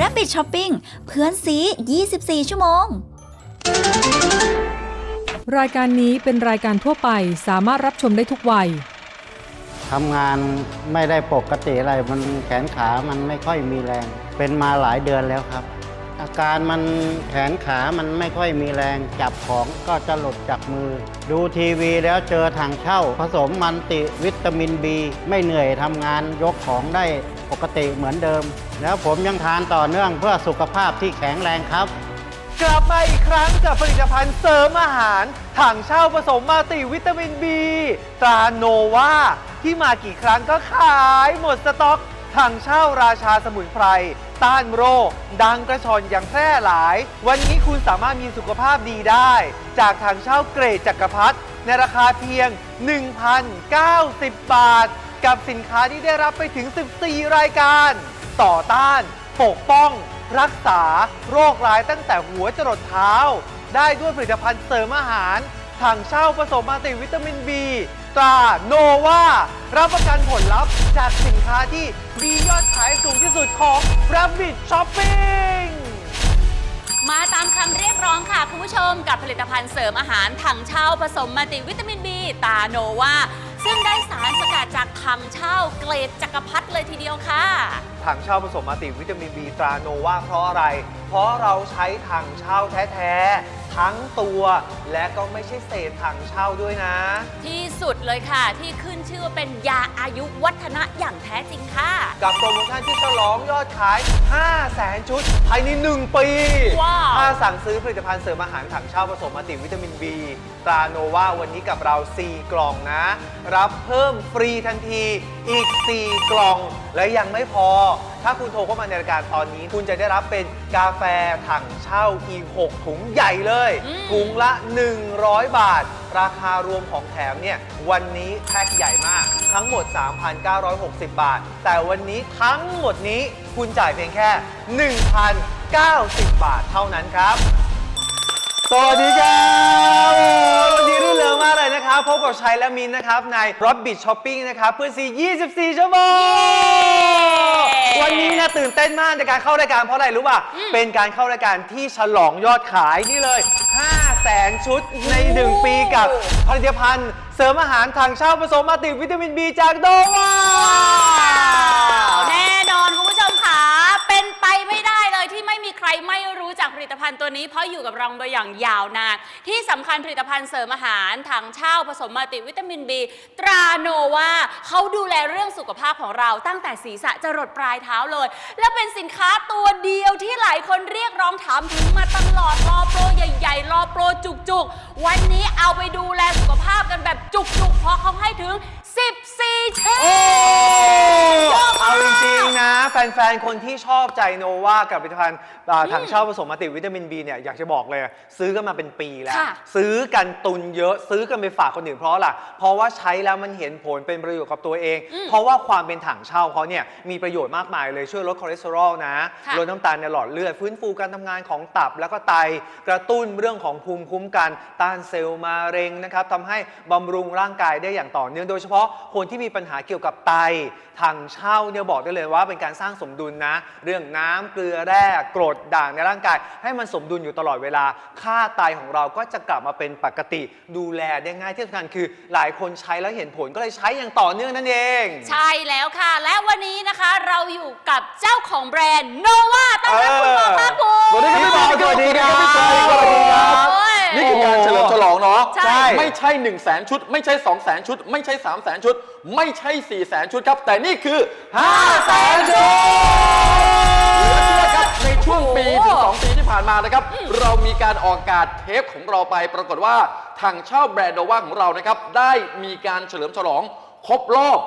Rabbit Shopping เพื่อนซี 24 ชั่วโมง รายการนี้เป็นรายการทั่วไปสามารถรับชมได้ทุกวัย ทำงานไม่ได้ปกติอะไร มันแขนขา มันไม่ค่อยมีแรง เป็นมาหลายเดือนแล้วครับอา การมันแขนขามันไม่ค่อยมีแรงจับของก็จะหลุดจากมือ ดูทีวีแล้วเจอถังเช่า ผสมมันติวิตามินบี ไม่เหนื่อยทำงานยกของได้ปกติเหมือนเดิม แล้วผมยังทานต่อเนื่องเพื่อสุขภาพที่แข็งแรงครับกลับมาอีกครั้งกับผลิตภัณฑ์เสริมอาหารถังเช่าผสมมัลติวิตามินบีตราโนวาที่มากี่ครั้งก็ขายหมดสต็อกถังเช่าราชาสมุนไพร ต้านโรค ดังกระชอนอย่างแพร่หลาย วันนี้คุณสามารถมีสุขภาพดีได้ จากถังเช่าเกรดจักรพรรดิในราคาเพียง 1,090 บาท กับสินค้าที่ได้รับไปถึง 14 รายการ ต่อต้าน ปกป้อง รักษา โรคร้ายตั้งแต่หัวจรดเท้า ได้ด้วยผลิตภัณฑ์เสริมอาหารถังเช่าผสมมัลติวิตามินบี ตราโนวารับประกันผลลัพธ์จากสินค้าที่มียอดขายสูงที่สุดของ Rabbit Shopping มาตามคำเรียกร้องค่ะ คุณผู้ชมกับผลิตภัณฑ์เสริมอาหารถังเช่าผสมมัลติวิตามินบีตาโนวาซึ่งได้สารสกัดจากถังเช่าเกรดจักรพรรดิเลยทีเดียวค่ะ ถังเช่าผสมมัลติวิตามินบีตราโนวาเพราะอะไร เพราะเราใช้ถังเช่าแท้ๆ ทั้งตัว และก็ไม่ใช่เศษถังเช่าด้วยนะ ที่สุดเลยค่ะ ที่ขึ้นชื่อว่าเป็นยาอายุวัฒนะอย่างแท้จริงค่ะ กับโปรโมชั่นที่ฉลองยอดขาย5แสนชุด ภายใน 1 ปี ว้าว ถ้าสั่งซื้อผลิตภัณฑ์เสริมอาหารถังเช่าผสมมัลติวิตามินบีตราโนวาวันนี้กับเรา 4 กล่องนะ รับเพิ่มฟรีทันทีอีก 4 กล่อง และยังไม่พอ ถ้าคุณโทรเข้ามาในรายการตอนนี้ คุณจะได้รับเป็นกาแฟถังเช่าอีก6ถุงใหญ่เลย อืม ถุงละ 100 บาท ราคารวมของแถมเนี่ยวันนี้แพ็คใหญ่มาก ทั้งหมด 3,960 บาท แต่วันนี้ทั้งหมดนี้คุณจ่ายเพียงแค่ 1,090 บาทเท่านั้นครับ สวัสดีครับโอ้โหวันนี้ รื่นเริงมากเลยนะครับพบกับชัยและมินนะครับ ใน r o b b i t Shopping นะครับเพื่อซี24 ชั่วโมง วันนี้นะตื่นเต้นมากในการเข้ารายการเพราะอะไรรู้ป่ะ เป็นการเข้ารายการที่ฉลองยอดขายนี่เลย 5 แสนชุดใน 1 ปีกับผลิตภัณฑ์ เสริมอาหารทางเช่าผสมมัลติวิตามินบีจากโดวาแน่นอนคุณผู้ชมค่ะเป็นไปไม่ได้เลยที่ไม่มีใครไม่รู้จักผลิตภัณฑ์ตัวนี้เพราะอยู่กับเรามาอย่างยาวนานที่สำคัญผลิตภัณฑ์เสริมอาหารถังเช่าผสมมัลติวิตามินบีตราโนวาเขาดูแลเรื่องสุขภาพของเราตั้งแต่ศีรษะจรดปลายเท้าเลย และเป็นสินค้าตัวเดียวที่หลายคนเรียกร้องถามถึงมาตลอดรอโปรใหญ่ๆ รอโปรจุกๆ วันนี้เอาไปดูแลสุขภาพกันแบบจุกๆ เพราะเขาให้ถึง 14เชนเอาจริงๆนะ แฟน ๆ คนที่ชอบใจโนวากับผลิตภัณฑ์อ่าถังเช่าผสมมัลติวิตามินบีเนี่ยอยากจะบอกเลย ซื้อกันมาเป็นปีแล้ว ค่ะ ซื้อกันตุนเยอะ ซื้อกันไปฝากคนอื่นเพราะอะไรเพราะว่าใช้แล้วมันเห็นผลเป็นประโยชน์กับตัวเอง เพราะว่าความเป็นถังเช่าเขาเนี่ยมีประโยชน์มากมายเลยช่วยลดคอเลสเตอรอลนะค่ะลดน้ำตาลในหลอดเลือดฟื้นฟูการทำงานของตับแล้วก็ไตกระตุ้นเรื่องของภูมิคุ้มกันต้านเซลล์มะเร็งนะครับทำให้บำรุงร่างกายได้อย่างต่อเนื่องโดยเฉพาะคนที่มีปัญหาเกี่ยวกับไตถังเช่าเนี่ยบอกได้เลยว่าเป็นการสร้างสมดุลนะ เรื่องน้ำเกลือแร่กรดด่างในร่างกาย ให้มันสมดุลอยู่ตลอดเวลา ค่าไตของเราก็จะกลับมาเป็นปกติดูแลได้ง่ายที่สำคัญคือ หลายคนใช้แล้วเห็นผลก็เลยใช้อย่างต่อเนื่องนั่นเอง ใช่แล้วค่ะ และวันนี้นะคะเราอยู่กับเจ้าของแบรนด์โนวาต้อนรับคุณหมอภาคภูมิสวัสดีครับพี่บอลสวัสดีครับพี่ชัยสวัสดีครับโอ้ยนี่คือการเฉลิมฉลองเนาะใช่ไม่ใช่1 0 0 0 0แสนชุด ไม่ใช่2 0 0แสนชุด ไม่ใช่3 0 0แสนชุด ไม่ใช่ 4 0 0แสนชุดครับ แต่นี่คือ5แสนชุดเหลือเชื่อครับในช่วงปีถึง 2 ปีที่ผ่านมานะครับ เรามีการออกอากาศเทปของเราไป ปรากฏว่าทางเช่าแบรนด์โดว่าของเรานะครับ ได้มีการเฉลิมฉลอง ครบรอบ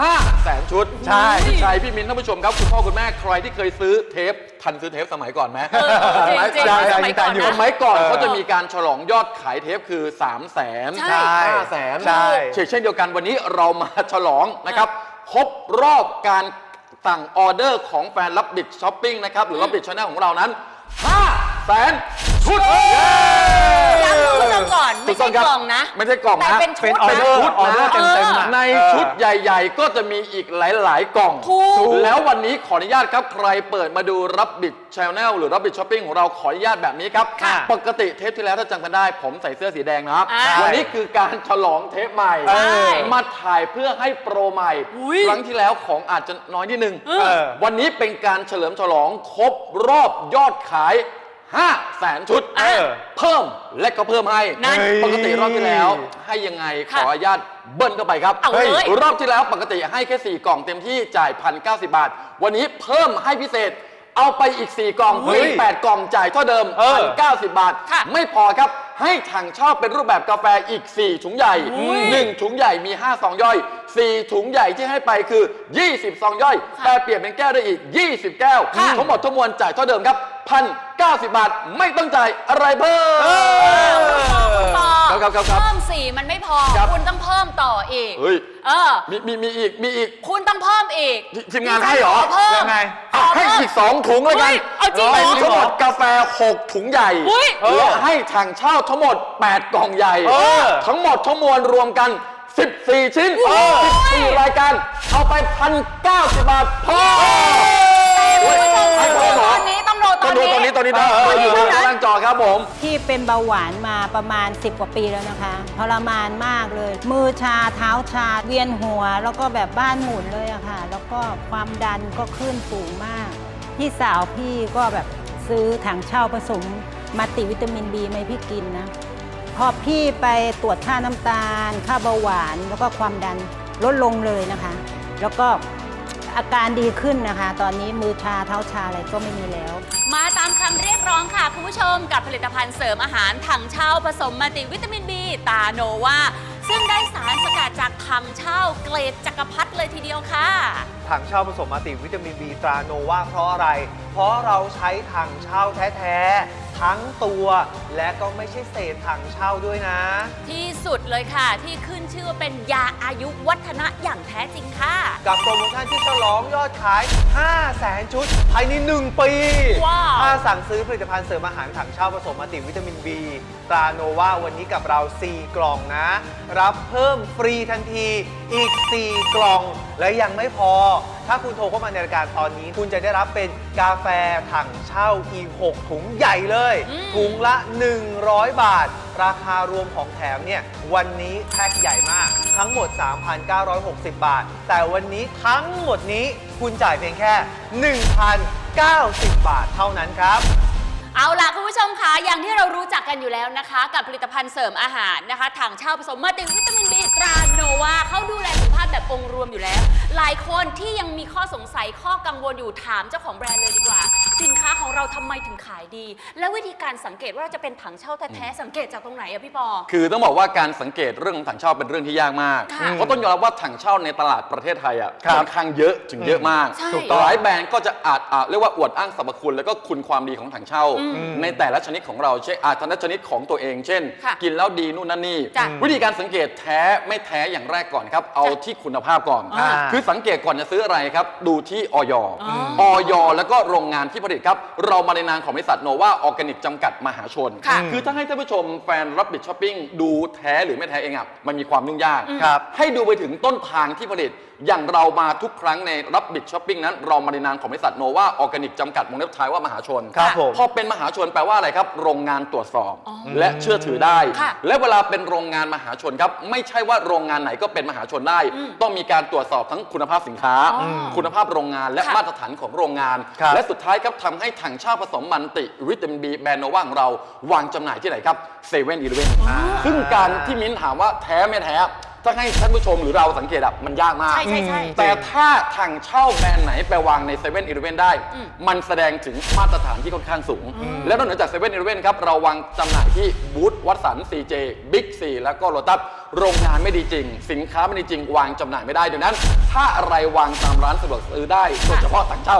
5แสนชุด ใช่ใช่พี่มินท่านผู้ชมครับ คุณพ่อคุณแม่ใครที่เคยซื้อเทปทันซื้อเทปสมัยก่อนไหมเออจริงๆสมัยสมัยก่อนนะสมัยก่อนเออเขาจะมีการฉลองยอดขายเทปคือ 3 0 0แสนใช่ห้าแสนใช่เช่นเดียวกันวันนี้เรามาฉลองนะครับครบรอบการสั่งออเดอร์ของแฟนรับบิดช้อปปิ้งนะครับหรือรับบิดชาแนลของเรานั้น5 แสนชุด ย้ำคุณผู้ชมก่อน ไม่ใช่ถูต้กล่องนะ ไม่ใช่กล่องแต่นะเป็นชุดเป็นออเดอร์ชุดออเดอร์นะเต็มๆอะในเออชุดใหญ่ๆ ก็จะมีอีกหลายๆ กล่อง ถูก แล้ววันนี้ขออนุญาตครับใครเปิดมาดูรับบิดช n แนลหรือรับบิดช้อปปิ้งของเราขออนุญาตแบบนี้ครับ ค่ะปกติเทปที่แล้วถ้าจำกันได้ ผมใส่เสื้อสีแดงนะครับ อ่าวันนี้คือการฉลองเทปใหม่เออมาถ่ายเพื่อให้โปรใหม่ อุ๊ย ครั้งที่แล้วของอาจจะน้อยนิดนึง เออ วันนี้เป็นการเฉลิมฉลองครบรอบยอดขาย 5แสนชุดเออเพิ่มและก็เพิ่มให้นั่นปกติรอบที่แล้ว ให้ยังไงขค่ะออนุญาตเบิ้ลเข้าไปครับเอาเลยฮ้รอบที่แล้วปกติให้แค่ 4 กล่องเต็มที่จ่ายพันเก้บาท วันนี้เพิ่มให้พิเศษ เอาไปอีก 4 กล่องเฮ้เป็ยน8กล่องจ่ายเท่าเดิมเออพันเก้าสิบบาท ค่ะไม่พอครับให้ถังเช่าเป็นรูปแบบกาแฟอีก 4 ถุงใหญ่อุ้ย1ถุงใหญ่มี 5 ซองย่อย 4 ถุงใหญ่ที่ให้ไปคือ 20 ซองย่อย ค่ะแปลเปลี่ยนเป็นแก้วได้อีก 20 แก้ว ค่ะ ทั้งหมดทั้งมวลจ่ายเท่าเดิมครับ พันเก้าสิบบาท ไม่ต้องจ่ายอะไรเพิ่ม คุณปอครับครับครับครับเพิ่มสี่มันไม่พอ ครับ คุณต้องเพิ่มต่ออีก เฮ้ย เออ มีมีมีอีก มีอีก คุณต้องเพิ่มอีก ทีทีมงานให้เหรอขเพิ่มยังไงอะให้อีก 2 ถุงแล้วกันเฮ้ยเอาจริงเหรอเป็นทั้งหมดกาแฟ 6 ถุงใหญ่อุ๊ยและให้ถังเช่าทั้งหมด 8 กล่องใหญ่ เออ ทั้งหมดทั้งมวลรวมกัน 14 ชิ้น 14 รายการ เอาไปพันเก้าสิบบาทพอคุณผู้ชมให้ต้องพดูอเหรอ ตอนนี้ต้องดูตต้ออนงดูนี้ตอนนี้ตอนนี้นะเอออยู่เท่านั้นข้างจอครับผม ที่เป็นเบาหวานมาประมาณ 10 กว่าปีแล้วนะคะทรมานมากเลย มือชาเท้าชาเวียนหัว แล้วก็แบบบ้านหมุนเลยอะค่ะ แล้วก็ความดันก็ขึ้นสูงมาก พี่สาวพี่ก็แบบซื้อถังเช่าผสมมัลติวิตามินบีมาให้พี่กินนะ พอพี่ไปตรวจค่าน้ำตาล ค่าเบาหวานแล้วก็ความดันลดลงเลยนะคะ แล้วก็ อาการดีขึ้นนะคะ ตอนนี้มือชาเท้าชาอะไรก็ไม่มีแล้ว มาตามคำเรียกร้องค่ะ คุณผู้ชมกับผลิตภัณฑ์เสริมอาหารถังเช่าผสมมัลติวิตามินบีตาโนวาซึ่งได้สารสกัดจากถังเช่าเกรดจักรพรรดิเลยทีเดียวค่ะ ถังเช่าผสมมัลติวิตามินบีตราโนวาเพราะอะไร เพราะเราใช้ถังเช่าแท้ๆ ทั้งตัวและก็ไม่ใช่เศษถังเช่าด้วยนะ ที่สุดเลยค่ะ ที่ขึ้นชื่อว่าเป็นยาอายุวัฒนะอย่างแท้จริงค่ะ กับโปรโมชั่นที่ฉลองยอดขาย5แสนชุด ภายใน 1 ปี ว้าว ถ้าสั่งซื้อผลิตภัณฑ์เสริมอาหารถังเช่าผสมมัลติวิตามินบีตราโนวาวันนี้กับเรา 4 กล่องนะ รับเพิ่มฟรีทันทีอีก 4 กล่อง และยังไม่พอ ถ้าคุณโทรเข้ามาในรายการตอนนี้ คุณจะได้รับเป็นกาแฟถังเช่าอีก6ถุงใหญ่เลยอืม ถุงละ 100 บาท ราคารวมของแถมเนี่ยวันนี้แพ็คใหญ่มาก ทั้งหมด 3,960 บาท แต่วันนี้ทั้งหมดนี้คุณจ่ายเพียงแค่ 1,090 บาทเท่านั้นครับ เอาล่ะคุณผู้ชมคะอย่างที่เรารู้จักกันอยู่แล้วนะคะ กับผลิตภัณฑ์เสริมอาหารนะคะถังเช่าผสมมัลติวิตามินบีตราโนวาเขาดูแลสุขภาพ แบบองค์รวมอยู่แล้ว หลายคนที่ยังมีข้อสงสัยข้อกังวลอยู่ถามเจ้าของแบรนด์เลยดีกว่า สินค้าของเราทำไมถึงขายดี และวิธีการสังเกตว่าจะเป็นถังเช่าแท้ๆสังเกตจากตรงไหนอะพี่ปอ คือต้องบอกว่าการสังเกตเรื่องของถังเช่าเป็นเรื่องที่ยากมาก ค่ะเพราะต้องยอมรับว่าถังเช่าในตลาดประเทศไทยอะครับค่อนข้างเยอะถึงเยอะมากใช่ถูกต้องหลายแบรนด์ก็จะอาจอะเรียกว่าอวดอ้างสรรพคุณ แล้วก็คุณความดีของถังเช่า ในแต่ละชนิดของเราเช่นอาแต่ละชนิดของตัวเอง เช่น ค่ะกินแล้วดีนู่นนั่นนี่จ้ะวิธีการสังเกตแท้ไม่แท้อย่างแรกก่อนครับ เอาที่คุณภาพก่อน อ่า คือสังเกตก่อนจะซื้ออะไรครับ ดูที่ออยอ๋ออยแล้วก็โรงงานที่ผลิตครับ เรามาในนามของบริษัทโนวาออร์แกนิกจำกัดมหาชน ค่ะคือถ้าให้ท่านผู้ชมแฟนรับบิดช้อปปิ้งดูแท้หรือไม่แท้เองอะมันมีความยุ่งยากครับให้ดูไปถึงต้นทางที่ผลิต อย่างเรามาทุกครั้งในรับบิดช้อปปิ้งนั้น เรามาในนามของบริษัทโนวาออร์แกนิกจำกัดวงเล็บท้ายว่ามหาชนครับผม พอเป็นมหาชนแปลว่าอะไรครับ โรงงานตรวจสอบและเชื่อถือได้ ค่ะและเวลาเป็นโรงงานมหาชนครับ ไม่ใช่ว่าโรงงานไหนก็เป็นมหาชนได้ต้องมีการตรวจสอบทั้งคุณภาพสินค้า อ๋อคุณภาพโรงงานและค่ะ มาตรฐานของโรงงาน ครับ และสุดท้ายครับทำให้ถังเช่าผสมมันติวิตามินบีแบรนด์โนวาของเราวางจำหน่ายที่ไหนครับเซเว่นอีเลเว่นซึ่งการที่มิ้นถามว่าแท้ไม่แท้ ถ้าให้ท่านผู้ชมหรือเราสังเกตอะมันยากมาก ใช่ใช่ใช่แต่ถ้าถังเช่าแบรนด์ไหนไปวางในเซเว่นอีเลเว่นได้ อืม มันแสดงถึงมาตรฐานที่ค่อนข้างสูง และนอกเหนือจากเซเว่นอีเลเว่นครับ เราวางจำหน่ายที่บูธวัตสันซีเจบิ๊กซีแล้วก็โลตัสโรงงานไม่ดีจริง สินค้าไม่ดีจริง วางจำหน่ายไม่ได้ดังนั้น ถ้าอะไรวางตามร้านสะดวกซื้อได้โดยเฉพาะถังเช่า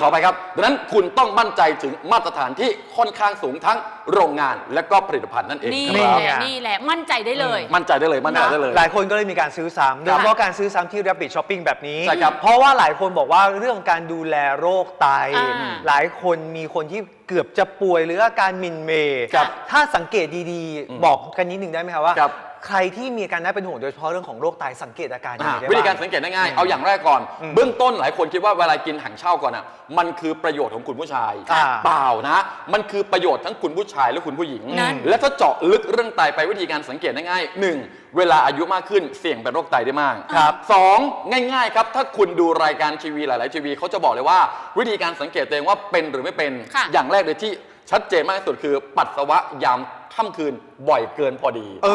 ขอไปครับดังนั้นคุณต้องมั่นใจถึงมาตรฐานที่ค่อนข้างสูงทั้งโรงงานและก็ผลิตภัณฑ์นั่นเองนี่คแหรับละนี่แหละมั่นใจได้เลย มั่นใจได้เลยมั่นใจได้เลย หลายคนก็เลยมีการซื้อซ้ำโดยเฉพาะการซื้อซ้ำที่ Rapid Shopping แบบนี้ ใช่ครับ เพราะว่าหลายคนบอกว่าเรื่องการดูแลโรคไต อ่าหลายคนมีคนที่เกือบจะป่วยหรืออาการหมินเมย์ครับถ้าสังเกตดีอืมๆบอกกันนิดหนึ่งได้ไหมครับว่า ครับ ใครที่มีอาการน่าเป็นห่วงโดยเฉพาะเรื่องของโรคไตสังเกตอาการยังอ่าไงได้วิธีบ้การสังเกตได้ง่ายเอาอย่างแรกก่อน อืมเบื้องต้นหลายคนคิดว่าเวลากินถังเช่าก่อนอะมันคือประโยชน์ของคุณผู้ชายอ่าเปล่านะ มันคือประโยชน์ทั้งคุณผู้ชายและคุณผู้หญิง นั่น และถ้าเจาะลึกเรื่องไตไปวิธีการสังเกตได้ง่ายหนึ่งเวลาอายุมากขึ้นเสี่ยงเป็นโรคไตได้มากครับสองง่ายๆครับถ้าคุณดูรายการทีวีหลายๆทีวีเขาจะบอกเลยว่า วิธีการสังเกตตัวเองว่าเป็นหรือไม่เป็น ค่ะ อย่างแรกเลยที่ชัดเจนมากที่สุดคือปัสสาวะยาม ค่ำคืนบ่อยเกินพอดี เอ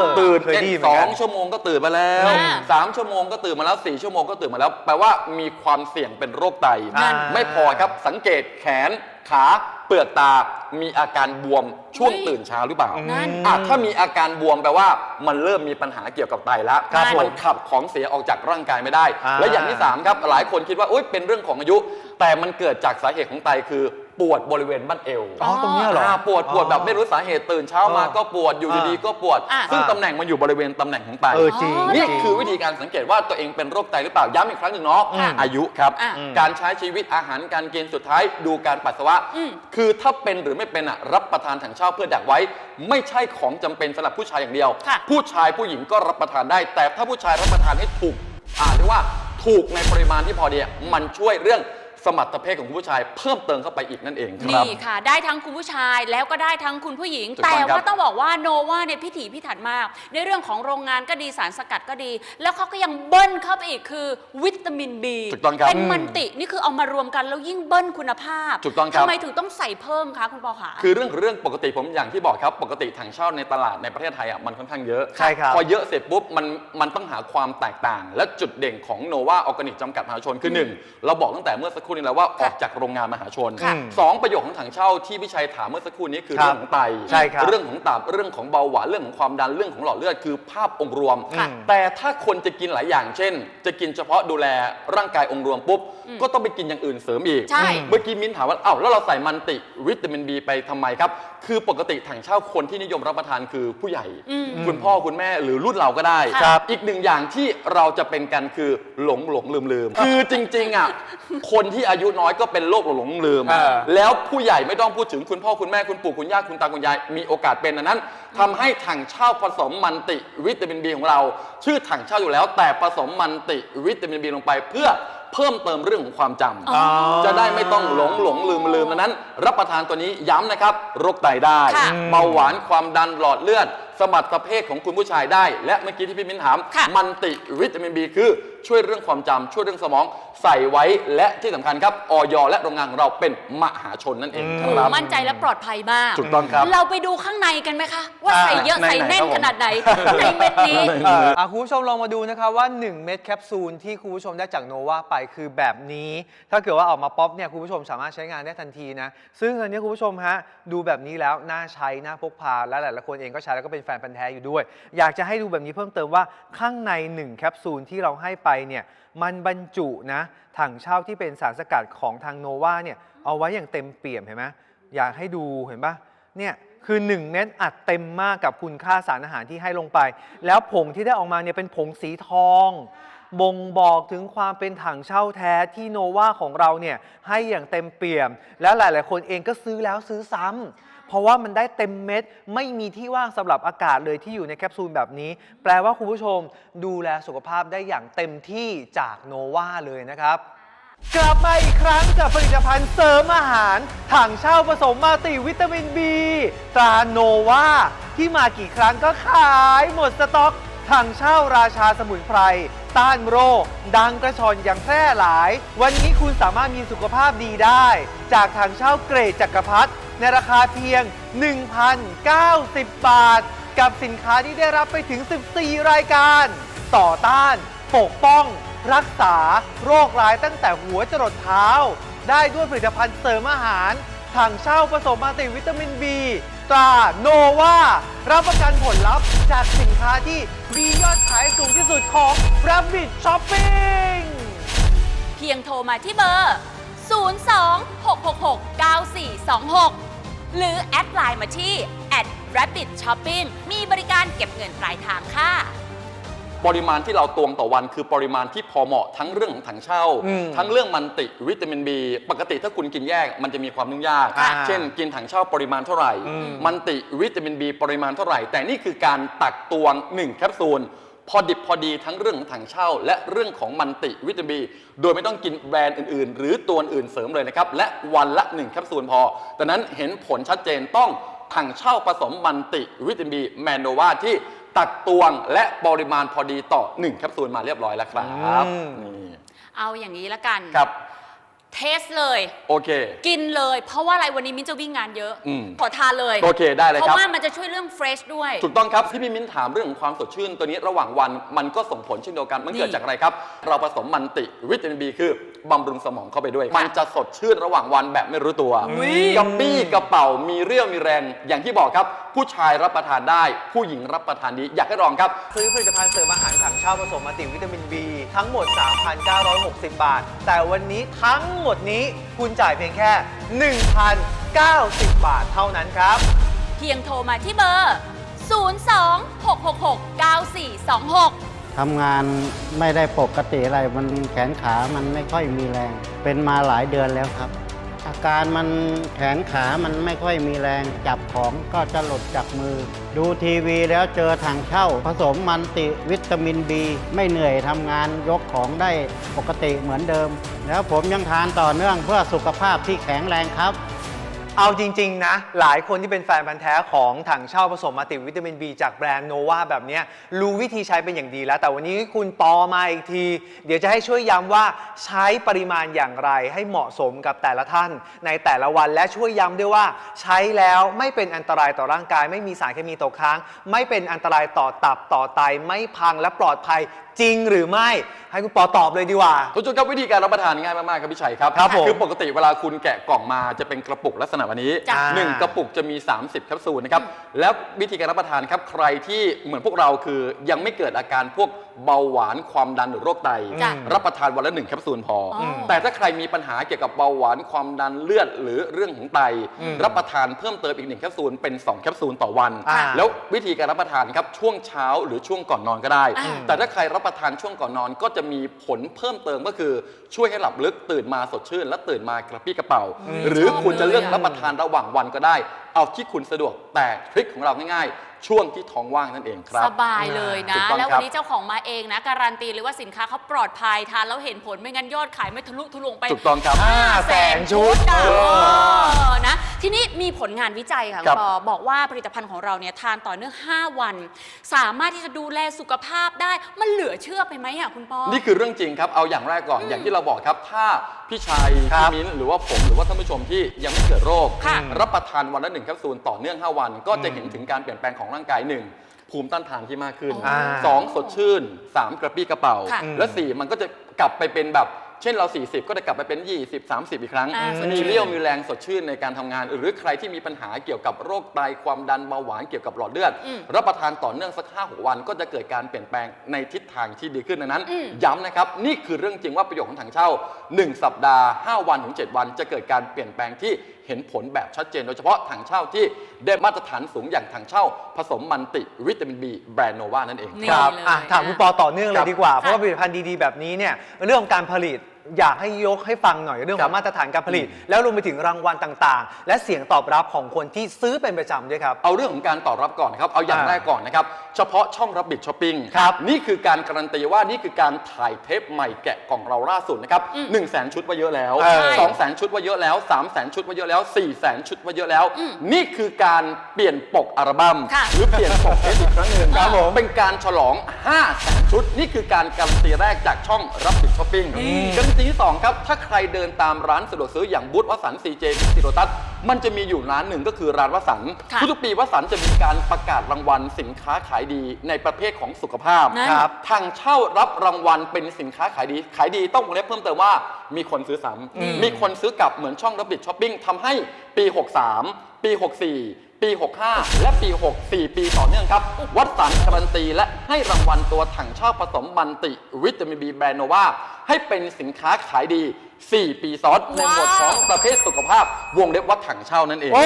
อตื่นเคยเช่นได้ยินเหมืสอนอกังน ชั่วโมงก็ตื่นมาแล้วอ่าสามชั่วโมงก็ตื่นมาแล้วสี่ชั่วโมงก็ตื่นมาแล้ว แปลว่ามีความเสี่ยงเป็นโรคไต นั่น ไม่พอครับสังเกตแขนขาเปลือกตา มีอาการบวมช่วงตื่นเช้าหรือเปล่า นั่น อะถ้ามีอาการบวมแปลว่ามันเริ่มมีปัญหาเกี่ยวกับไตแล้วครับผมมันขับของเสียออกจากร่างกายไม่ได้ อ่าและอย่างที่สามครับ หลายคนคิดว่าอุ๊ยเป็นเรื่องของอายุ แต่มันเกิดจากสาเหตุของไตคือ ปวดบริเวณบั้นเอวอ๋อตรงเนี้ยเหรออ่าปวดปวดแบบไม่รู้สาเหตุตื่นเช้ามาอ๋อก็ปวดอยู่ดีๆก็ปวด อะ ซึ่งตำแหน่งมันอยู่บริเวณตำแหน่งของไต เออจริงอ๋อ นี่จริง คือวิธีการสังเกตว่าตัวเองเป็นโรคไตหรือเปล่า ย้ำอีกครั้งหนึ่งเนาะค่ะอายุครับ อะการใช้ชีวิตอาหารการกินสุดท้ายดูการปัสสาวะ อืมคือถ้าเป็นหรือไม่เป็นอะรับประทานถังเช่าเพื่อดักไว้ ไม่ใช่ของจำเป็นสำหรับผู้ชายอย่างเดียว ค่ะ ผู้ชายผู้หญิงก็รับประทานได้ แต่ถ้าผู้ชายรับประทานให้ถูกอ่านเรียกว่าถูกในปริมาณที่พอดีอะมันช่วยเรื่อง สมรรถเพศของคุณผู้ชายเพิ่มเติมเข้าไปอีกนั่นเองครับ นี่ค่ะ ได้ทั้งคุณผู้ชายแล้วก็ได้ทั้งคุณผู้หญิง ถูกต้องแต่ครัว่าบต้องบอกว่าโนวาเนี่ยพิถีพิถันมาก ในเรื่องของโรงงานก็ดีสารสกัดก็ดี แล้วเขาก็ยังเบิ้ลเข้าไปอีกคือวิตามิน B ถูกต้องครับเป็นมันตินี่คือเอามารวมกันแล้วยิ่งเบิ้ลคุณภาพถูกต้องครับ ทำไมถึงต้องใส่เพิ่มคะคุณปอขา คือเรื่องของเรื่องปกติผมอย่างที่บอกครับ ปกติถังเช่าในตลาดในประเทศไทยอะมันค่อนข้างเยอะใช่ครับ พอเยอะเสร็จปุ๊บมันมันต้องหาความแตกต่าง และจุดเด่นของโนวาออร์แกนิกจำกัดมหาชนคือหนึ่งเราบอกตั้งแต่เมื่อสักครู่นี้แล้วว่าออกจากโรงงานมหาชนค่ะ สองประโยชน์ของถังเช่าที่พี่ชัยถามเมื่อสักครู่นี้คือครับเรื่องของไตใช่ครับ เรื่องของตับเรื่องของเบาหวานเรื่องของความดันเรื่องของหลอดเลือดคือภาพองค์รวม ค่ะแต่ถ้าคนจะกินหลายอย่าง เช่น จะกินเฉพาะดูแลร่างกายองค์รวมปุ๊บก็ต้องไปกินอย่างอื่นเสริมอีก ใช่ เมื่อกี้มิ้นถามว่าอ้าวแล้วเราใส่มันติวิตามินบีไปทำไมครับ คือปกติถังเช่าคนที่นิยมรับประทานคือผู้ใหญ่ อืม คุณพ่อคุณแม่หรือรุ่นเราก็ได้ ครับ อีกหนึ่งอย่างที่เราจะเป็นกันคือหลงหลงลืมลืมคือจริงๆอะ คนที่อายุน้อยก็เป็นโรคหลงหลงลืม เออ แล้วผู้ใหญ่ไม่ต้องพูดถึงคุณพ่อคุณแม่คุณปู่คุณย่าคุณตาคุณยายมีโอกาสเป็นอันนั้นทำให้ถังเช่าผสมมันติวิตามินบีของเรา ชื่อถังเช่าอยู่แล้ว แต่ผสมมันติวิตามินบีลงไป เพื่อเพิ่มเติมเรื่องของความจำอ๋อ จะได้ไม่ต้องหลงหลงลืมลืมดังนั้น รับประทานตัวนี้ย้ำนะครับโรคไตได้ค่ะ เบาหวานความดันหลอดเลือด สมรรถเพศของคุณผู้ชายได้ และเมื่อกี้ที่พี่มิ้นถาม ค่ะ มันติวิตามินบีคือช่วยเรื่องความจำช่วยเรื่องสมองใส่ไว้และที่สำคัญครับออยและโรงงานของเราเป็นมหาชนนั่นเองคโอ้รับมั่นใจและปลอดภัยมาก ถูกต้องครับ เราไปดูข้างในกันไหมคะ ว่าใส่เยอะอ่าใส่แน่นไหนๆครับผม ขนาดไหน ในเม็ดนี้ เอ่ออะคุณผู้ชมลองมาดูนะครับว่า 1 เม็ดแคปซูลที่คุณผู้ชมได้จากโนวาไปคือแบบนี้ ถ้าเกิดว่าออกมาป๊อปเนี่ยคุณผู้ชมสามารถใช้งานได้ทันทีนะ ซึ่งอันนี้คุณผู้ชมฮะดูแบบนี้แล้วน่าใช้น่าพกพาและหลายๆคนเองก็ใช้แล้วก็เป็นแฟนพันธ์แท้อยู่ด้วย อยากจะให้ดูแบบนี้เพิ่มเติมว่าข้างใน 1 แคปซูลที่เราให้ไปเนี่ยมันบรรจุนะถังเช่าที่เป็นสารสกัดของทางโนวาเนี่ยเอาไว้อย่างเต็มเปี่ยมเห็นไหมอยากให้ดูเห็นปะเนี่ยคือ 1 เม็ดอัดเต็มมากกับคุณค่าสารอาหารที่ให้ลงไป แล้วผงที่ได้ออกมาเนี่ยเป็นผงสีทองบ่งบอกถึงความเป็นถังเช่าแท้ที่โนวาของเราเนี่ยให้อย่างเต็มเปี่ยม และหลาย ๆ คนเองก็ซื้อแล้วซื้อซ้ำ เพราะว่ามันได้เต็มเม็ด ไม่มีที่ว่างสำหรับอากาศเลยที่อยู่ในแคปซูลแบบนี้ แปลว่าคุณผู้ชมดูแลสุขภาพได้อย่างเต็มที่จากโนวาเลยนะครับกลับมาอีกครั้งกับผลิตภัณฑ์เสริมอาหารถังเช่าผสมมัลติวิตามินบีตราโนวาที่มากี่ครั้งก็ขายหมดสต็อกถังเช่าราชาสมุนไพรต้านโรค ดังกระชอนอย่างแพร่หลาย วันนี้คุณสามารถมีสุขภาพดีได้ จากถังเช่าเกรดจักรพรรดิ ในราคาเพียง 1,090 บาท กับสินค้าที่ได้รับไปถึง 14 รายการ ต่อต้าน ปกป้อง รักษา โรคร้ายตั้งแต่หัวจรดเท้า ได้ด้วยผลิตภัณฑ์เสริมอาหารถังเช่าผสมมัลติวิตามินบีตราโนวารับประกันผลลัพธ์จากสินค้าที่มียอดขายสูงที่สุดของ Rabbit Shopping เพียงโทรมาที่เบอร์ 02-666-9426 หรือแอดไลน์มาที่ at rabbit shopping มีบริการเก็บเงินปลายทางค่ะ ปริมาณที่เราตวงต่อวันคือปริมาณที่พอเหมาะทั้งเรื่องของถังเช่า อืมทั้งเรื่องมันติวิตามินบีปกติถ้าคุณกินแยกมันจะมีความยุ่งยาก อ่าเช่น กินถังเช่าปริมาณเท่าไหร่ อืมมันติวิตามินบีปริมาณเท่าไหร่ แต่นี่คือการตักตวง1แคปซูล พอดิบพอดีทั้งเรื่องของถังเช่า และเรื่องของมันติวิตามินบีโดยไม่ต้องกินแบรนด์อื่นๆ หรือตัวอื่นเสริมเลยนะครับ และวันละ1แคปซูลพอดังนั้นเห็นผลชัดเจนต้องถังเช่าผสมมันติวิตามินบีแมนโนวาที่ตักตวงและปริมาณพอดีต่อ 1 แคปซูลมาเรียบร้อยแล้วครับอืมนี่เอาอย่างนี้ละกัน ครับ เทสเลย โอเค กินเลย เพราะว่าอะไรวันนี้มิ้นจะวิ่งงานเยอะ อืมขอทานเลยโอเคได้เลยเพครับราะว่ามันจะช่วยเรื่องเฟรชด้วย ถูกต้องครับที่พี่มิ้นถามเรื่องของความสดชื่น ตัวนี้ระหว่างวันมันก็ส่งผลเช่นเดียวกันมันเกิดนี่จากอะไรครับ เราผสมมันติวิตามินบีคือบำรุงสมองเข้าไปด้วย มันจะสดชื่นระหว่างวันแบบไม่รู้ตัวกระปี้กระเป๋ามีเรี่ยวมีแรง อย่างที่บอกครับ ผู้ชายรับประทานได้ ผู้หญิงรับประทานดีอยากให้ลองครับ ซื้อผลิตภัณฑ์เสริมอาหารถังเช่าผสมมัลติวิตามิน B ทั้งหมด 3,960 บาท แต่วันนี้ทั้งหมดนี้คุณจ่ายเพียงแค่ 1,090 บาทเท่านั้นครับ เพียงโทรมาที่เบอร์ 026669426 ทำงานไม่ได้ปกติอะไร มันแขนขามันไม่ค่อยมีแรง เป็นมาหลายเดือนแล้วครับ อาการมันแขนขามันไม่ค่อยมีแรงจับของก็จะหลุดจากมือ ดูทีวีแล้วเจอถังเช่า ผสมมันติวิตามินบีไม่เหนื่อยทำงานยกของได้ปกติเหมือนเดิม แล้วผมยังทานต่อเนื่องเพื่อสุขภาพที่แข็งแรงครับ เอาจริง ๆ นะ หลายคนที่เป็นแฟนพันธ์แท้ของถังเช่าผสมมัลติวิตามิน B จากแบรนด์โนวาแบบเนี้ยรู้วิธีใช้เป็นอย่างดีแล้ว แต่วันนี้คุณปอมาอีกที เดี๋ยวจะให้ช่วยย้ำว่าใช้ปริมาณอย่างไรให้เหมาะสมกับแต่ละท่าน ในแต่ละวันและช่วยย้ำด้วยว่าใช้แล้วไม่เป็นอันตรายต่อร่างกาย ไม่มีสารเคมีตกค้าง ไม่เป็นอันตรายต่อตับต่อไตไม่พังและปลอดภัยจริงหรือไม่ ให้คุณปอตอบเลยดีกว่า ทุกท่านครับวิธีการรับประทานง่ายมากๆครับพี่ชัยครับครับผมคือปกติเวลาคุณแกะกล่องมาจะเป็นกระปุกลักษณะแบบนี้จ้ะ หนึ่งกระปุกจะมี 30แคปซูลนะครับแล้ววิธีการรับประทานครับใครที่เหมือนพวกเราคือยังไม่เกิดอาการพวก เบาหวานความดันหรือโรคไต จ้ะรับประทานวันละหนึ่งแคปซูลพออมแต่ถ้าใครมีปัญหาเกี่ยวกับเบาหวานความดันเลือดหรือเรื่องของไตรับประทานเพิ่มเติมอีกหนึ่งแคปซูลเป็นสองแคปซูลต่อวัน อ่า แล้ววิธีการรับประทานครับช่วงเช้าหรือช่วงก่อนนอนก็ได้ อ่า แต่ถ้าใครรับประทานช่วงก่อนนอนก็จะมีผลเพิ่มเติมก็คือช่วยให้หลับลึกตื่นมาสดชื่น และตื่นมากระปรี้กระเป๋า หรือคุณจะเลือกรับประทานระหว่างวันก็ได้ เอาที่คุณสะดวกแต่ทริคของเราง่ายๆ ช่วงที่ท้องว่างนั่นเองครับ สบายเลยถูนะกต้องแล้วครัวันบนี้เจ้าของมาเองนะ การันตีเลยว่าสินค้าเขาปลอดภัยทานแล้วเห็นผลไม่งั้นยอดขายไม่ทะลุทะลวงไปถูกต้องครับ5แสนชุดอะเออเออนะ ทีนี้มีผลงานวิจัยค่ะครับณปอบอกว่าผลิตภัณฑ์ของเราเนี่ยทานต่อเนื่อง 5 วัน สามารถที่จะดูแลสุขภาพได้มันเหลือเชื่อไปไหมอะคุณปอ นี่คือเรื่องจริงครับ เอาอย่างแรกก่อน อย่างที่เราบอกครับ ถ้าพี่ชัยครัพี่บ มิ้นหรือว่าผม หรือว่าท่านผู้ชมที่ยังไม่เกิดโรค ค่ะรับประทานวันละหนึ่งแคปซูลต่อเนื่อง 5 วัน ก็จะเห็นถึงการเปลี่ยนแปลงของร่างกายหนึ่งภูมิต้านทานที่มากขึ้นอ่าสองสดชื่น3กระปี้กระเป๋า ค่ะและ4มันก็จะกลับไปเป็นแบบ เช่นเรา 40 ก็จะกลับไปเป็น 20 30 อีกครั้ง อ่ามีเรี่ยวมีแรงสดชื่นในการทำงาน หรือใครที่มีปัญหาเกี่ยวกับโรคไตความดันเบาหวานเกี่ยวกับหลอดเลือด อืมรับประทานต่อเนื่องสัก5 6วัน ก็จะเกิดการเปลี่ยนแปลงในทิศทางที่ดีขึ้นดังนั้น อืม ย้ำนะครับ นี่คือเรื่องจริงว่าประโยชน์ของถังเช่า 1 สัปดาห์ 5 วันถึง 7 วัน จะเกิดการเปลี่ยนแปลงที่เห็นผลแบบชัดเจน โดยเฉพาะถังเช่าที่ได้มาตรฐานสูงอย่างถังเช่า ผสมมันติวิตามินบีแบรนด์โนวานั่นเอง นี่ครับเลยอะถามนะ คุณปอต่อเนื่องเลครัยบ ดีกว่า เพค่ะราะว่าผลิตภัณฑ์ดีๆแบบนี้เนี่ยเรื่องของการผลิต อยากให้ยกให้ฟังหน่อยเรื่องขครัองบมาตรฐานการผลิต แล้วรวมไปถึงรางวัลต่างๆ และเสียงตอบรับของคนที่ซื้อเป็นประจำด้วยครับ เอาเรื่องของการตอบรับก่อนนะครับ เอาอย่างอ่าแรกก่อนนะครับ เฉพาะช่องรับบิดช้อปปิ้งครับนี่คือการการันตีว่านี่คือการถ่ายเทปใหม่แกะกล่องเราล่าสุดนะครับ1นึ่งแสนชุดว่าเยอะแล้วเออสองแสนชุดว่าเยอะแล้ว3ามแสนชุดว่าเยอะแล้ว4ี่แสนชุดว่าเยอะแล้วอืมนี่คือการเปลี่ยนปกอัลบั้มค่ะหรือเปลี่ยนปกเทปอีกครั้งหนึ่งครับผมเป็นการฉลอง5 0 0แสนชุด นี่คือการการันตีแรกจากช่องรับบิดช้อปปิ้งการันตีที่สองครับ ถ้าใครเดินตามร้านสะดวกซื้ออย่างบูธวสันต์ซีเจพิซิโรตัส มันจะมีอยู่ร้านหนึ่งก็คือร้านวสันต์ค่ะทุกๆปีวสันต์จะมีการประกาศรางวัลสินค้าขายดีในประเภทของสุขภาพนั่น ครับทางเช่ารับรางวัลเป็นสินค้าขายดี ขายดีต้องวงเล็บเพิ่มเติมว่ามีคนซื้อซ้ำมีคนซื้อกลับเหมือนช่องรับบิดช้อปปิ้งทำให้ปี 63 ปี 64 ปี 65 และปี 64 ปีต่อเนื่องครับ วัดสันการันตีและให้รางวัลตัวถังเช่าผสมมันติวิตามินบีแบรนด์โนวาให้เป็นสินค้าขายดี 4 ปีซ้อนในหมวดของประเภทสุขภาพวงเล็บว่าถังเช่านั่นเองโอ้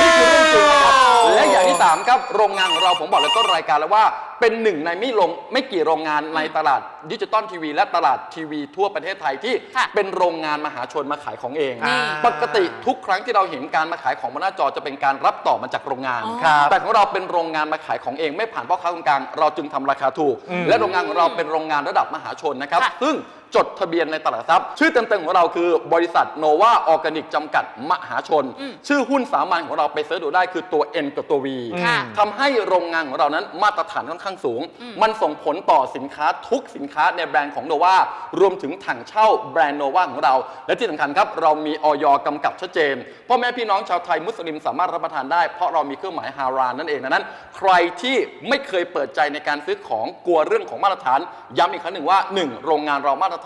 นี่คือเรื่องจริงนะครับและอย่างที่ 3 ครับ โรงงานของเราผมบอกเลยต้นรายการแล้วว่า เป็นหนึ่งในไม่ลงไม่กี่โรงงานในตลาดดิจิตอลทีวีและตลาดทีวีทั่วประเทศไทยที่ค่ะเป็นโรงงานมหาชนมาขายของเองนี่ปกติทุกครั้งที่เราเห็นการมาขายของบนหน้าจอจะเป็นการรับต่อมาจากโรงงานอ๋อครับแต่ของเราเป็นโรงงานมาขายของเอง ไม่ผ่านพ่อค้าคนกลางเราจึงทำราคาถูกอืมและโรงงานของเราเป็นโรงงานระดับมหาชนนะครับค่ะซึ่งจดทะเบียนในตลาดหลักทรัพย์ ชื่อเต็มๆของเราคือบริษัทโนวาออร์แกนิกจำกัดมหาชน อืมชื่อหุ้นสามัญของเราไปเสิร์ชดูได้คือตัว N กับตัว V ค่ะทำให้โรงงานของเรานั้นมาตรฐานค่อนข้างสูง อืม มันส่งผลต่อสินค้าทุกสินค้าในแบรนด์ของโนวารวมถึงถังเช่าแบรนด์โนวาของเรา และที่สำคัญครับ เรามีออยกำกับชัดเจนพ่อแม่พี่น้องชาวไทยมุสลิมสามารถรับประทานได้เพราะเรามีเครื่องหมายฮารานนั่นเองดังนั้น ใครที่ไม่เคยเปิดใจในการซื้อของกลัวเรื่องของมาตรฐานย้ำอีกครั้งหนึ่งว่า 1. โรงงานเรามาตร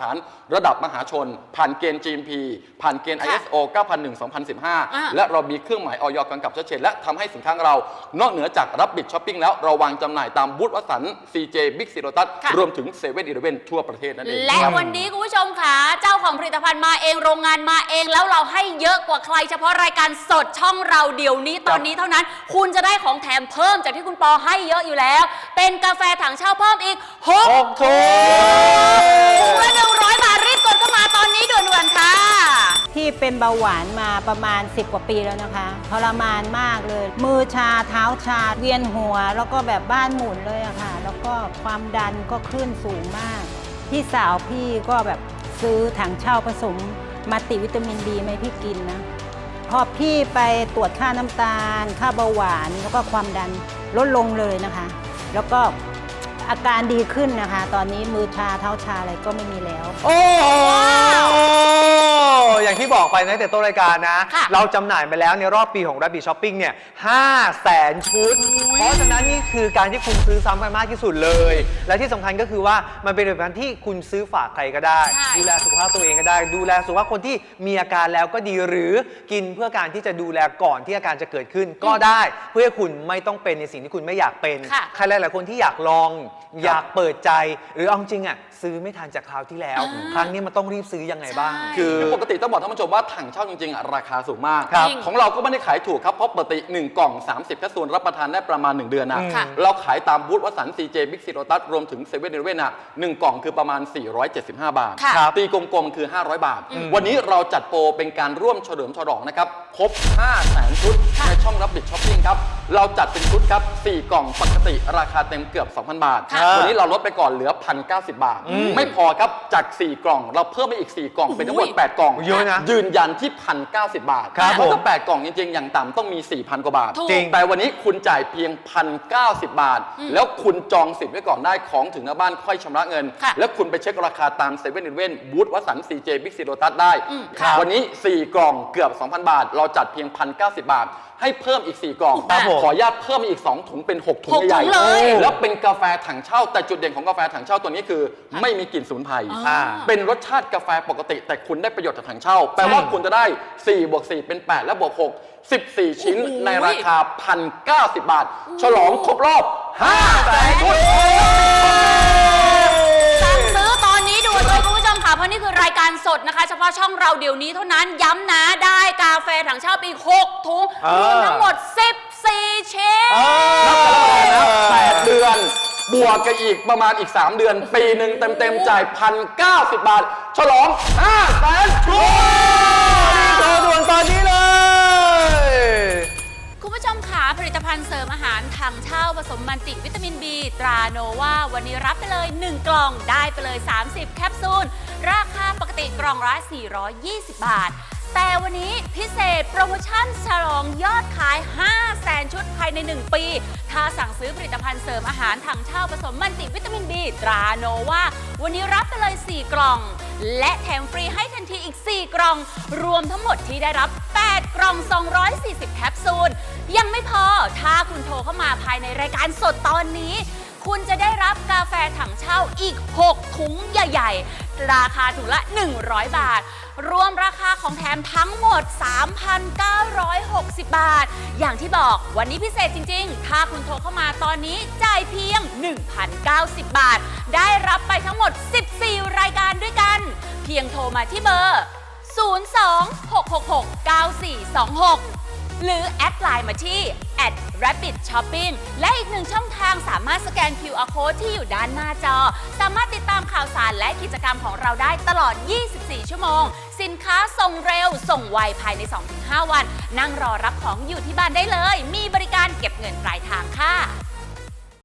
ฐานระดับมหาชน ผ่านเกณฑ์ GMP ผ่านเกณฑ์ ค่ะ ISO 9001อ่า2015 และเรามีเครื่องหมายออยกำกับชัดเจนและทำให้สินค้าของเรา นอกเหนือจากรับบิดช้อปปิ้งแล้วเราวางจำหน่ายตามบูธวัสัน CJ Big c ีโรตัสค่ะ รวมถึงเซเว่นอีเลเวนทั่วประเทศนั่นเองและครับ วันนี้คุณผู้ชมค่ะ เจ้าของผลิตภัณฑ์มาเองโรงงานมาเองแล้วเราให้เยอะกว่าใคร เฉพาะรายการสดช่องเราเดี๋ยวนี้ตอนนี้เท่านั้น คุณจะได้ของแถมเพิ่มจากที่คุณปอให้เยอะอยู่แล้ว เป็นกาแฟถังเช่าเพิ่มอีกหกหกถุงถุงละหนึ่งร้อยบาทรีบกดเข้ามาตอนนี้ด่วนๆค่ะ ที่เป็นเบาหวานมาประมาณ 10 กว่าปีแล้วนะคะทรมานมากเลย มือชาเท้าชาเวียนหัว แล้วก็แบบบ้านหมุนเลยอะค่ะ แล้วก็ความดันก็ขึ้นสูงมาก พี่สาวพี่ก็แบบซื้อถังเช่าผสมมัลติวิตามินดีมาให้พี่กินนะ พอพี่ไปตรวจค่าน้ำตาล ค่าเบาหวานแล้วก็ความดันลดลงเลยนะคะ แล้วก็ อาการดีขึ้นนะคะ ตอนนี้มือชาเท้าชาอะไรก็ไม่มีแล้ว โอ้โหอย่างที่บอกไปนะแต่ต้นรายการนะ ค่ะเราจำหน่ายไปแล้วในรอบปีของ Rabbit Shopping เนี่ย5แสนชุด เพราะฉะนั้นนี่คือการที่คุณซื้อซ้ำกันมากที่สุดเลย และที่สำคัญก็คือว่ามันเป็นแบบที่คุณซื้อฝากใครก็ได้ ใช่ ดูแลสุขภาพตัวเองก็ได้ ดูแลสุขภาพคนที่มีอาการแล้วก็ดีหรือกินเพื่อการที่จะดูแลก่อนที่อาการจะเกิดขึ้นก็ได้ เพื่อให้คุณไม่ต้องเป็นในสิ่งที่คุณไม่อยากเป็น ค่ะ ใครหลาย ๆ คนที่อยากลองอยากเปิดใจ หรือเอาจริงอะซื้อไม่ทันจากคราวที่แล้ว อ่า ครั้งนี้มันต้องรีบซื้อยังไงบ้าง ใช่ คือปกติต้องบอกท่านผู้ชมว่าถังเช่าจริงๆอะราคาสูงมาก ครับของเราก็ไม่ได้ขายถูกครับ เพราะปกติ 1 กล่อง 30แคปซูลรับประทานได้ประมาณ 1 เดือนนะค่ะ เราขายตามบูธวัสัน CJ Big c ีโรตัสรวมถึงเซเว่นเดเว่นอะหนึ่งกล่องคือประมาณ 475 บาท ค่ะครับตีกลมๆ คือ 500 บาทวันนี้เราจัดโปรเป็นการร่วมเฉลิมฉลองนะครับ ครบ5แสนชุดค่ะในช่องรับบิดช้อปปิ้งครับ เราจัดเป็นชุดครับ 4 กล่องปกติราคาเต็มเกือบ 2,000 บาทค่ะ วันนี้เราลดไปก่อนเหลือ 1,090 บาท ไม่พอครับจาก 4 กล่อง เราเพิ่มไปอีก 4 กล่องเป็นทั้งหมดอุ้ย8กล่องเยอะนะยืนยันที่ 1,090 บาทครับเพราะผมถ้า8กล่องจริงๆ อย่างต่ำต้องมี 4,000 กว่าบาท ถูกจริง แต่วันนี้คุณจ่ายเพียง 1,090 บาทแล้วคุณจองสิทธิ์ไว้ก่อนได้ของถึงหน้าบ้านค่อยชำระเงิน ค่ะ แล้วคุณไปเช็คราคาตามเซเว่นอีเวนบูธวัสัน CJ Big c ีโรตัสได้ อืมค่ะวันนี้ 4 กล่องเกือบ 2,000 บาท เราจัดเพียง 1,090 บาท ให้เพิ่มอีก 4 กล่อง ครับผมขออนุญาตเพิ่มอีก 2 ถุงเป็น 6 ถุงหกใหญ่ถุงเลย แล้วเป็นกาแฟถังเช่า แต่จุดเด่นของกาแฟถังเช่าตัวนี้คือ ไม่มีกลิ่นสมุนไพรอ่าเป็นรสชาติกาแฟปกติ แต่คุณได้ประโยชน์จากถังเช่า แปลว่าคุณจะได้4บวก4เป็น 8 และบวก6 14 ชิ้นโอ้โห ในราคา 1,090 บาท ฉลองครบรอบ5แสนชุดสั่ เพราะนี่คือรายการสดนะคะ เฉพาะช่องเราเดี๋ยวนี้เท่านั้นย้ำนะได้กาแฟถังเช่าไปอีก6ถุงเออ รวมทั้งหมด 14ชิ้น นับกันแล้วกันนะ8เดือน บวกกันอีกประมาณอีก 3 เดือน ปีหนึ่งเต็มๆจ่าย1,090บาท ฉลอง5แสนชุดโทรด่วนตอนนี้เลย คุณผู้ชมขาผลิตภัณฑ์เสริมอาหารถังเช่าผสมมันติวิตามิน B ตราโนวาวันนี้รับไปเลย 1 กล่องได้ไปเลย 30 แคปซูล ราคาปกติกล่องละ420 บาท แต่วันนี้พิเศษโปรโมชั่นฉลองยอดขาย5แสนชุดภายใน 1 ปี ถ้าสั่งซื้อผลิตภัณฑ์เสริมอาหารถังเช่าผสมมันติวิตามิน B ตราโนวาวันนี้รับไปเลย 4 กล่อง และแถมฟรีให้ทันทีอีก 4 กล่อง รวมทั้งหมดที่ได้รับ 8 กล่อง 240 แคปซูล ยังไม่พอถ้าคุณโทรเข้ามาภายในรายการสดตอนนี้คุณจะได้รับกาแฟถังเช่าอีก 6 ถุงใหญ่ๆ ราคาถุงละ 100 บาท รวมราคาของแถมทั้งหมด 3,960 บาท อย่างที่บอกวันนี้พิเศษจริง ๆ ถ้าคุณโทรเข้ามาตอนนี้จ่ายเพียง 1,090 บาท ได้รับไปทั้งหมด 14 รายการด้วยกัน เพียงโทรมาที่เบอร์ หรือแอดไลน์มาที่ @rabbit shopping และอีกหนึ่งช่องทางสามารถสแกน QR code ที่อยู่ด้านหน้าจอ สามารถติดตามข่าวสารและกิจกรรมของเราได้ตลอด 24 ชั่วโมง สินค้าส่งเร็ว ส่งไวภายใน 2-5 วัน นั่งรอรับของอยู่ที่บ้านได้เลย มีบริการเก็บเงินปลายทางค่ะ